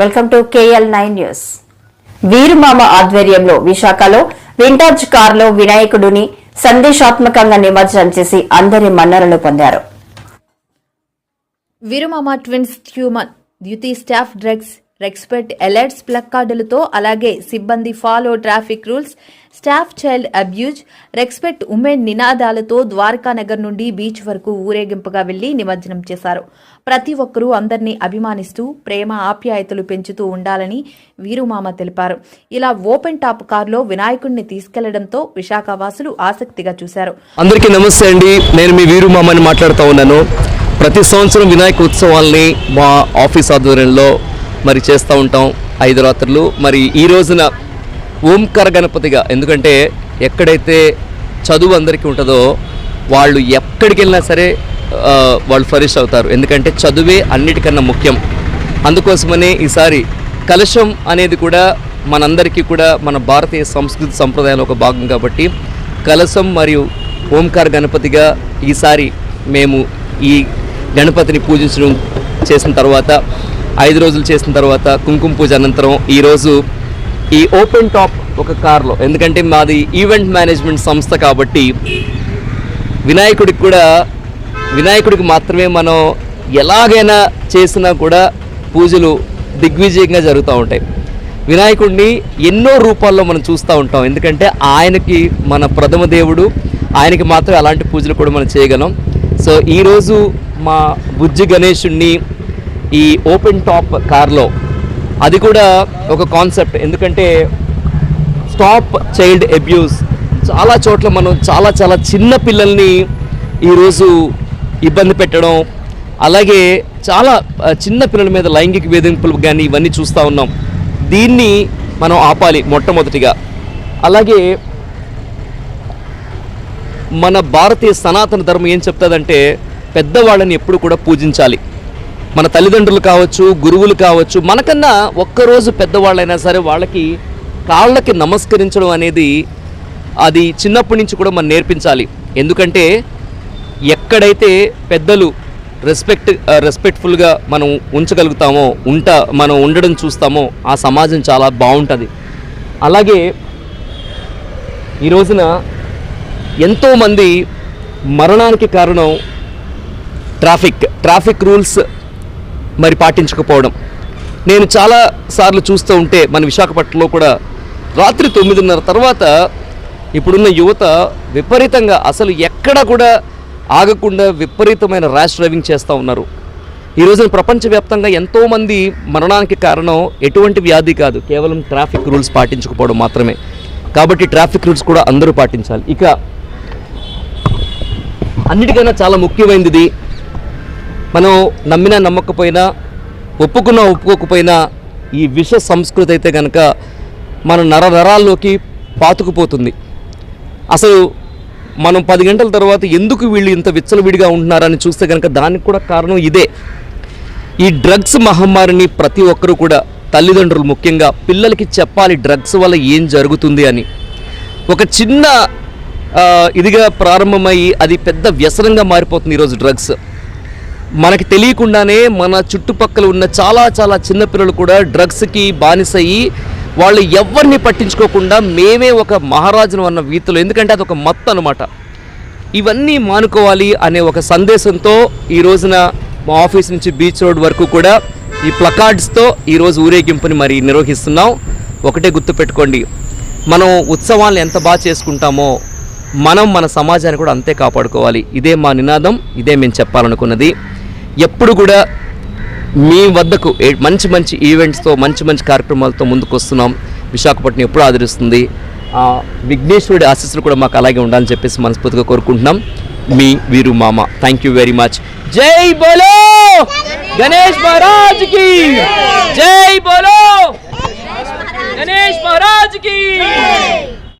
Welcome to KL nine news. Veerumama ఆధ్వర్యంలో విశాఖలో వింటాజ్ కారులో వినాయకుడిని సందేశాత్మకంగా నిమజ్జనం చేసి అందరి మన్ననలు పొందారు. Veerumama twins human duty stop drugs respect alerts ప్లక్కార్డులతో అలాగే సిబ్బంది follow traffic rules stop child abuse respect women నినాదాలతో ద్వారకా నగర్ నుండి బీచ్ వరకు ఊరేగింపుగా వెళ్ళి నిమజ్జనం చేశారు. ప్రతి ఒక్కరూ అందరినీ అభిమానిస్తూ ప్రేమ ఆప్యాయతలు పెంచుతూ ఉండాలని వీరుమామ తెలిపారు. ఇలా ఓపెన్ టాప్ కారులో వినాయకుడిని తీసుకెళ్ళడంతో విశాఖ వాసులు ఆసక్తిగా చూశారు. అందరికీ నమస్తే అండి. నేను మీ వీరుమామని మాట్లాడుతూ ఉన్నాను. ప్రతి సంవత్సరం వినాయక ఉత్సవాల్ని మా ఆఫీస్ ఆధ్వర్యంలో మరి చేస్తూ ఉంటాం ఐదు రాత్రులు. మరి ఈ రోజున ఓంకార గణపతిగా ఎందుకంటే ఎక్కడైతే చదువు అందరికీ ఉంటుందో వాళ్ళు ఎక్కడికి వెళ్ళినా సరే వాళ్ళు ఫరిష్ అవుతారు. ఎందుకంటే చదువే అన్నిటికన్నా ముఖ్యం. అందుకోసమనే ఈసారి కలశం అనేది కూడా మనందరికీ కూడా మన భారతీయ సంస్కృతి సంప్రదాయంలో ఒక భాగం కాబట్టి కలశం మరియు ఓంకార గణపతిగా ఈసారి మేము ఈ గణపతిని పూజించడం చేసిన తర్వాత ఐదు రోజులు చేసిన తర్వాత కుంకుమ పూజ అనంతరం ఈరోజు ఈ ఓపెన్ టాప్ ఒక కార్లో. ఎందుకంటే మాది ఈవెంట్ మేనేజ్మెంట్ సంస్థ కాబట్టి వినాయకుడికి కూడా వినాయకుడికి మాత్రమే మనం ఎలాగైనా చేసినా కూడా పూజలు దిగ్విజయంగా జరుగుతూ ఉంటాయి. వినాయకుడిని ఎన్నో రూపాల్లో మనం చూస్తూ ఉంటాం. ఎందుకంటే ఆయనకి మన ప్రథమ దేవుడు ఆయనకి మాత్రం అలాంటి పూజలు కూడా మనం చేయగలం. సో ఈరోజు మా బుజ్జి గణేషుణ్ణి ఈ ఓపెన్ టాప్ కార్లో అది కూడా ఒక కాన్సెప్ట్ ఎందుకంటే స్టాప్ చైల్డ్ అబ్యూస్ చాలా చోట్ల మనం చాలా చాలా చిన్న పిల్లల్ని ఈరోజు ఇబ్బంది పెట్టడం అలాగే చాలా చిన్న పిల్లల మీద లైంగిక వేధింపులు కానీ ఇవన్నీ చూస్తూ ఉన్నాం. దీన్ని మనం ఆపాలి మొట్టమొదటిగా. అలాగే మన భారతీయ సనాతన ధర్మం ఏం చెప్తుందంటే పెద్దవాళ్ళని ఎప్పుడు కూడా పూజించాలి. మన తల్లిదండ్రులు కావచ్చు గురువులు కావచ్చు మనకన్నా ఒక్కరోజు పెద్దవాళ్ళైనా సరే వాళ్ళకి కాళ్ళకి నమస్కరించడం అనేది అది చిన్నప్పటి నుంచి కూడా మనం నేర్పించాలి. ఎందుకంటే ఎక్కడైతే పెద్దలు రెస్పెక్ట్ రెస్పెక్ట్ఫుల్గా మనం ఉంచగలుగుతామో ఉంట మనం ఉండడం చూస్తామో ఆ సమాజం చాలా బాగుంటుంది. అలాగే ఈ రోజున ఎంతోమంది మరణానికి కారణం ట్రాఫిక్. ట్రాఫిక్ రూల్స్ మరి పాటించకపోవడం. నేను చాలా సార్లు చూస్తూ ఉంటే మన విశాఖపట్నంలో కూడా రాత్రి తొమ్మిదిన్నర తర్వాత ఇప్పుడున్న యువత విపరీతంగా అసలు ఎక్కడ కూడా ఆగకుండా విపరీతమైన ర్యాష్ డ్రైవింగ్ చేస్తూ ఉన్నారు. ఈ రోజున ప్రపంచవ్యాప్తంగా ఎంతోమంది మరణానికి కారణం ఎటువంటి వ్యాధి కాదు. కేవలం ట్రాఫిక్ రూల్స్ పాటించకపోవడం మాత్రమే. కాబట్టి ట్రాఫిక్ రూల్స్ కూడా అందరూ పాటించాలి. ఇక అన్నిటికన్నా చాలా ముఖ్యమైనది మనం నమ్మినా నమ్మకపోయినా ఒప్పుకున్నా ఒప్పుకోకపోయినా ఈ విష సంస్కృతి అయితే కనుక మన నర నరాల్లోకి పాతుకుపోతుంది. అసలు మనం పది గంటల తర్వాత ఎందుకు వీళ్ళు ఇంత విచ్చలవిడిగా ఉంటున్నారని చూస్తే కనుక దానికి కూడా కారణం ఇదే. ఈ డ్రగ్స్ మహమ్మారిని ప్రతి ఒక్కరూ కూడా తల్లిదండ్రులు ముఖ్యంగా పిల్లలకి చెప్పాలి డ్రగ్స్ వల్ల ఏం జరుగుతుంది అని. ఒక చిన్న ఇదిగా ప్రారంభమయ్యి అది పెద్ద వ్యసనంగా మారిపోతుంది ఈరోజు డ్రగ్స్. మనకి తెలియకుండానే మన చుట్టుపక్కల ఉన్న చాలా చాలా చిన్నపిల్లలు కూడా డ్రగ్స్కి బానిసయ్యి వాళ్ళు ఎవరిని పట్టించుకోకుండా మేమే ఒక మహారాజును అన్న వీతులు ఎందుకంటే అది ఒక మత్తు అనమాట ఇవన్నీ మానుకోవాలి అనే ఒక సందేశంతో ఈ రోజున మా ఆఫీస్ నుంచి బీచ్ రోడ్ వరకు కూడా ఈ ప్లకార్డ్స్తో ఈరోజు ఊరేగింపుని మరి నిర్వహిస్తున్నాం. ఒకటే గుర్తుపెట్టుకోండి మనం ఉత్సవాలను ఎంత బాగా చేసుకుంటామో మనం మన సమాజాన్ని కూడా అంతే కాపాడుకోవాలి. ఇదే మా నినాదం ఇదే మేము చెప్పాలనుకున్నది. ఎప్పుడు కూడా మీ వద్దకు మంచి మంచి ఈవెంట్స్తో మంచి మంచి కార్యక్రమాలతో ముందుకు వస్తున్నాం. విశాఖపట్నం ఎప్పుడు ఆదరిస్తుంది. విఘ్నేశ్వరుడి ఆశీస్సులు కూడా మాకు అలాగే ఉండాలని చెప్పేసి మనస్ఫూర్తిగా కోరుకుంటున్నాం. మీ వీరు మామ. థ్యాంక్ యూ వెరీ మచ్ జై బోలో! గణేష్ మహారాజ్కి! జై బోలో! గణేష్ మహారాజ్కి!